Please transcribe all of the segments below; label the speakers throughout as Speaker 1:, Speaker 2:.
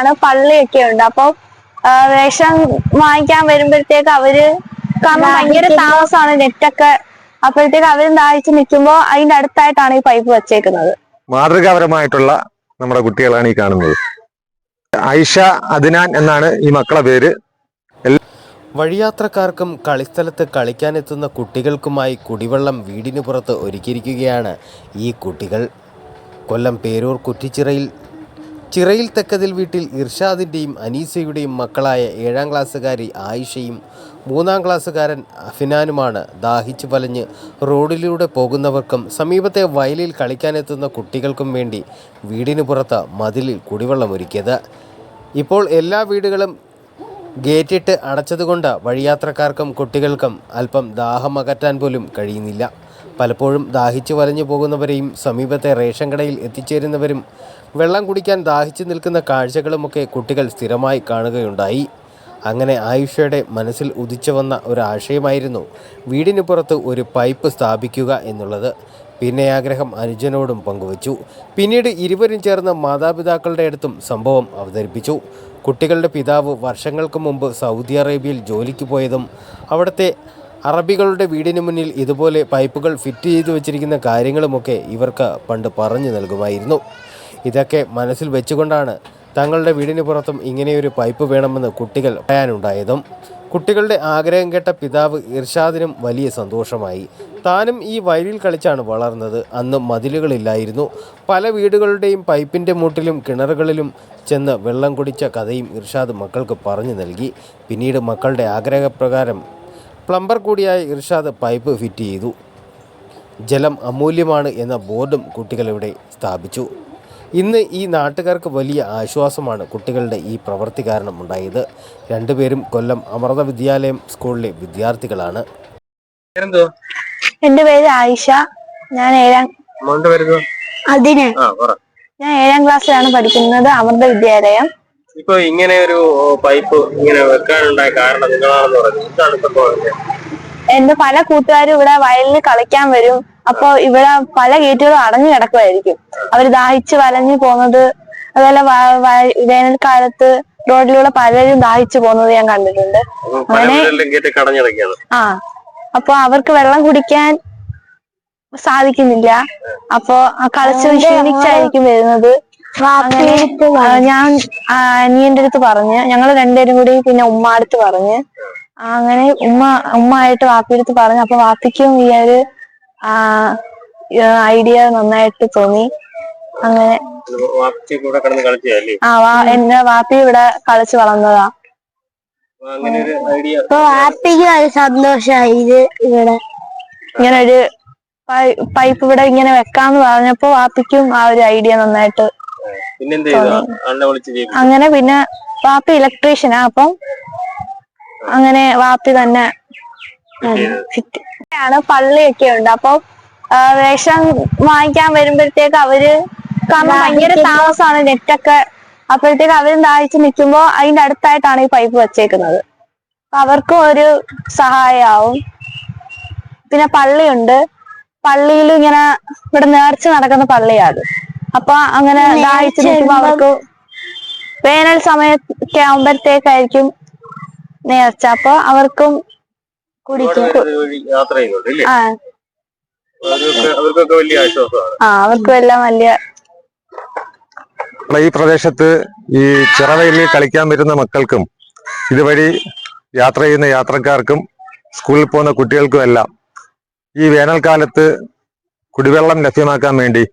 Speaker 1: ആണ് പള്ളിയൊക്കെ ഉണ്ട്. അപ്പൊ വേഷം വാങ്ങിക്കാൻ വരുമ്പോഴത്തേക്ക് അവർ കാരണം ഭയങ്കര താമസമാണ് നെറ്റൊക്കെ. അപ്പോഴത്തേക്ക് അവർ ദാഹിച്ച് നിൽക്കുമ്പോ അതിന്റെ അടുത്തായിട്ടാണ് ഈ പൈപ്പ് വെച്ചേക്കുന്നത്.
Speaker 2: മാതൃകാപരമായിട്ടുള്ള നമ്മുടെ കുട്ടികളാണ് ഈ കാണുന്നത്. ഐഷ അദ്നാൻ എന്നാണ് ഈ മക്കളെ പേര്.
Speaker 3: വഴിയാത്രക്കാർക്കും കളിസ്ഥലത്ത് കളിക്കാനെത്തുന്ന കുട്ടികൾക്കുമായി കുടിവെള്ളം വീടിനു പുറത്ത് ഒരുക്കിയിരിക്കുകയാണ് ഈ കുട്ടികൾ. കൊല്ലം പേരൂർ കുറ്റിച്ചിറയിൽ ചിറയിൽ തെക്കതിൽ വീട്ടിൽ ഇർഷാദിന്റെയും അനീസയുടെയും മക്കളായ ഏഴാം ക്ലാസ്സുകാരി ആയിഷയും മൂന്നാം ക്ലാസ്സുകാരൻ അഫിനാനുമാണ് ദാഹിച്ചു വലഞ്ഞ് റോഡിലൂടെ പോകുന്നവർക്കും സമീപത്തെ വയലിൽ കളിക്കാനെത്തുന്ന കുട്ടികൾക്കും വേണ്ടി വീടിന് പുറത്ത് മതിലിൽ കുടിവെള്ളം ഒരുക്കിയത്. ഇപ്പോൾ എല്ലാ വീടുകളും ഗേറ്റിട്ട് അടച്ചതുകൊണ്ട് വഴിയാത്രക്കാർക്കും കുട്ടികൾക്കും അല്പം ദാഹം അകറ്റാൻ പോലും കഴിയുന്നില്ല. പലപ്പോഴും ദാഹിച്ചു വലഞ്ഞു പോകുന്നവരെയും സമീപത്തെ റേഷൻ കടയിൽ എത്തിച്ചേരുന്നവരും വെള്ളം കുടിക്കാൻ ദാഹിച്ചു നിൽക്കുന്ന കാഴ്ചകളുമൊക്കെ കുട്ടികൾ സ്ഥിരമായി കാണുകയുണ്ടായി. അങ്ങനെ ആയുഷയുടെ മനസ്സിൽ ഉദിച്ചു വന്ന ഒരു ആശയമായിരുന്നു വീടിന് പുറത്ത് ഒരു പൈപ്പ് സ്ഥാപിക്കുക എന്നുള്ളത്. പിന്നെ ആഗ്രഹം അനുജനോടും പങ്കുവച്ചു. പിന്നീട് ഇരുവരും ചേർന്ന് മാതാപിതാക്കളുടെ അടുത്തും സംഭവം അവതരിപ്പിച്ചു. കുട്ടികളുടെ പിതാവ് വർഷങ്ങൾക്ക് മുമ്പ് സൗദി അറേബ്യയിൽ ജോലിക്ക് പോയതും അവിടുത്തെ അറബികളുടെ വീടിന് മുന്നിൽ ഇതുപോലെ പൈപ്പുകൾ ഫിറ്റ് ചെയ്തു വച്ചിരിക്കുന്ന കാര്യങ്ങളുമൊക്കെ ഇവർക്ക് പണ്ട് പറഞ്ഞു നൽകുമായിരുന്നു. ഇതൊക്കെ മനസ്സിൽ വെച്ചുകൊണ്ടാണ് തങ്ങളുടെ വീടിന് പുറത്തും ഇങ്ങനെയൊരു പൈപ്പ് വേണമെന്ന് കുട്ടികൾ പറയാനുണ്ടായതും. കുട്ടികളുടെ ആഗ്രഹം കേട്ട പിതാവ് ഇർഷാദിനും വലിയ സന്തോഷമായി. താനും ഈ വയലിൽ കളിച്ചാണ് വളർന്നത്. അന്ന് മതിലുകളില്ലായിരുന്നു. പല വീടുകളുടെയും പൈപ്പിന്റെ മൂട്ടിലും കിണറുകളിലും ചെന്ന് വെള്ളം കുടിച്ച കഥയും ഇർഷാദ് മക്കൾക്ക് പറഞ്ഞു നൽകി. പിന്നീട് മക്കളുടെ ആഗ്രഹപ്രകാരം പ്ലംബർ കൂടിയായ ഇർഷാദ് പൈപ്പ് ഫിറ്റ് ചെയ്തു. ജലം അമൂല്യമാണ് എന്ന ബോർഡും കുട്ടികളിവിടെ സ്ഥാപിച്ചു. ഇന്ന് ഈ നാട്ടുകാർക്ക് വലിയ ആശ്വാസമാണ് കുട്ടികളുടെ ഈ പ്രവൃത്തി കാരണം ഉണ്ടായത്. രണ്ടുപേരും കൊല്ലം അമൃത വിദ്യാലയം സ്കൂളിലെ വിദ്യാർത്ഥികളാണ്.
Speaker 1: എന്റെ പേര് ആയിഷ. ഞാൻ ഏഴാം അതിന്. ഞാൻ ഏഴാം ക്ലാസ്സിലാണ് പഠിക്കുന്നത് അമൃത വിദ്യാലയം.
Speaker 4: ഇപ്പൊ ഇങ്ങനെ ഒരു പൈപ്പ് ഇങ്ങനെ വെക്കാനുണ്ടായ കാരണം നിങ്ങളാണെന്ന് പറഞ്ഞു.
Speaker 1: എന്റെ പല കൂട്ടുകാരും ഇവിടെ വയലിൽ കളിക്കാൻ വരും. അപ്പൊ ഇവിടെ പല ഗേറ്റുകളും അടഞ്ഞു കിടക്കുമായിരിക്കും അവർ ദാഹിച്ച് വലഞ്ഞു പോകുന്നത് അതുപോലെ വേനൽക്കാലത്ത് റോഡിലൂടെ പലരും ദാഹിച്ചു പോകുന്നത് ഞാൻ കണ്ടിട്ടുണ്ട്. അങ്ങനെ- ആ അപ്പൊ അവർക്ക് വെള്ളം കുടിക്കാൻ സാധിക്കുന്നില്ല. അപ്പൊ കളിച്ചു ക്ഷീണിച്ചായിരിക്കും വരുന്നത്. ഞാൻ അനിയന്റെ അടുത്ത് പറഞ്ഞ് ഞങ്ങൾ രണ്ടുപേരും കൂടി പിന്നെ ഉമ്മ അടുത്ത് പറഞ്ഞ്. അങ്ങനെ ഉമ്മ ഉമ്മ ആയിട്ട് വാപ്പിയെടുത്ത് പറഞ്ഞു അപ്പൊ വാപ്പിക്കും ഈ ഒരു ഐഡിയ നന്നായിട്ട് തോന്നി. അങ്ങനെ ആ എന്റെ വാപ്പി ഇവിടെ കളിച്ചു വളർന്നതാ. വാപ്പിക്ക് ഒരു സന്തോഷായി ഇത് ഇവിടെ. ഇങ്ങനെ ഒരു പൈപ്പ് ഇവിടെ ഇങ്ങനെ വെക്കാന്ന് പറഞ്ഞപ്പോ വാപ്പിക്കും ആ ഒരു ഐഡിയ നന്നായിട്ട് അങ്ങനെ പിന്നെ വാപ്പി ഇലക്ട്രീഷ്യനാ അപ്പം. അങ്ങനെ വാപ്പി തന്നെ ഫിറ്റ് ആണ് പള്ളിയൊക്കെ ഉണ്ട്. അപ്പൊ വേഷം വാങ്ങിക്കാൻ വരുമ്പോഴത്തേക്ക് അവർ കാരണം ഭയങ്കര താമസമാണ് നെറ്റൊക്കെ. അപ്പോഴത്തേക്ക് അവർ ദാഹിച്ച് നിൽക്കുമ്പോ അതിന്റെ അടുത്തായിട്ടാണ് ഈ പൈപ്പ് വെച്ചേക്കുന്നത്. അപ്പൊ അവർക്കും ഒരു സഹായമാവും പിന്നെ പള്ളിയുണ്ട്. പള്ളിയിൽ ഇങ്ങനെ ഇവിടെ നേർച്ച നടക്കുന്ന പള്ളിയാണ്. അപ്പൊ അങ്ങനെ ദാഹിച്ച് നിൽക്കുമ്പോ അവർക്ക് വേനൽ സമയമൊക്കെ ആവുമ്പോഴത്തേക്കായിരിക്കും നേർച്ച. അപ്പൊ അവർക്കും
Speaker 4: യാത്ര
Speaker 1: ആ.
Speaker 4: അവർക്കൊക്കെ അവർക്കൊക്കെ വലിയ ആശ്വാസമാണ്.
Speaker 1: ആ വലിയ
Speaker 2: ഈ പ്രദേശത്ത് ഈ ചിറവയിൽ കളിക്കാൻ വരുന്ന മക്കൾക്കും ഇതുവഴി യാത്ര ചെയ്യുന്ന യാത്രക്കാർക്കും സ്കൂളിൽ പോകുന്ന കുട്ടികൾക്കും എല്ലാം ഈ വേനൽക്കാലത്ത് കുടിവെള്ളം ലഭ്യമാക്കാൻ വേണ്ടി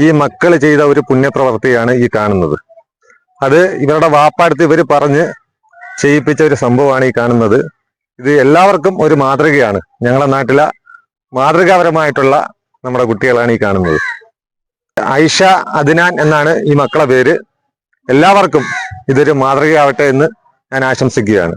Speaker 2: ഈ മക്കൾ ചെയ്ത ഒരു പുണ്യപ്രവർത്തിയാണ് ഈ കാണുന്നത്. അത് ഇവരുടെ വാപ്പാടുത്ത് ഇവർ പറഞ്ഞ് ചെയ്യിപ്പിച്ച ഒരു സംഭവമാണ് ഈ കാണുന്നത്. ഇത് എല്ലാവർക്കും ഒരു മാതൃകയാണ്. ഞങ്ങളുടെ നാട്ടിലെ മാതൃകാപരമായിട്ടുള്ള നമ്മുടെ കുട്ടികളാണ് ഈ കാണുന്നത്. ഐഷ അദ്നാൻ എന്നാണ് ഈ മക്കളെ പേര്. എല്ലാവർക്കും ഇതൊരു മാതൃകയാവട്ടെ എന്ന് ഞാൻ ആശംസിക്കുകയാണ്.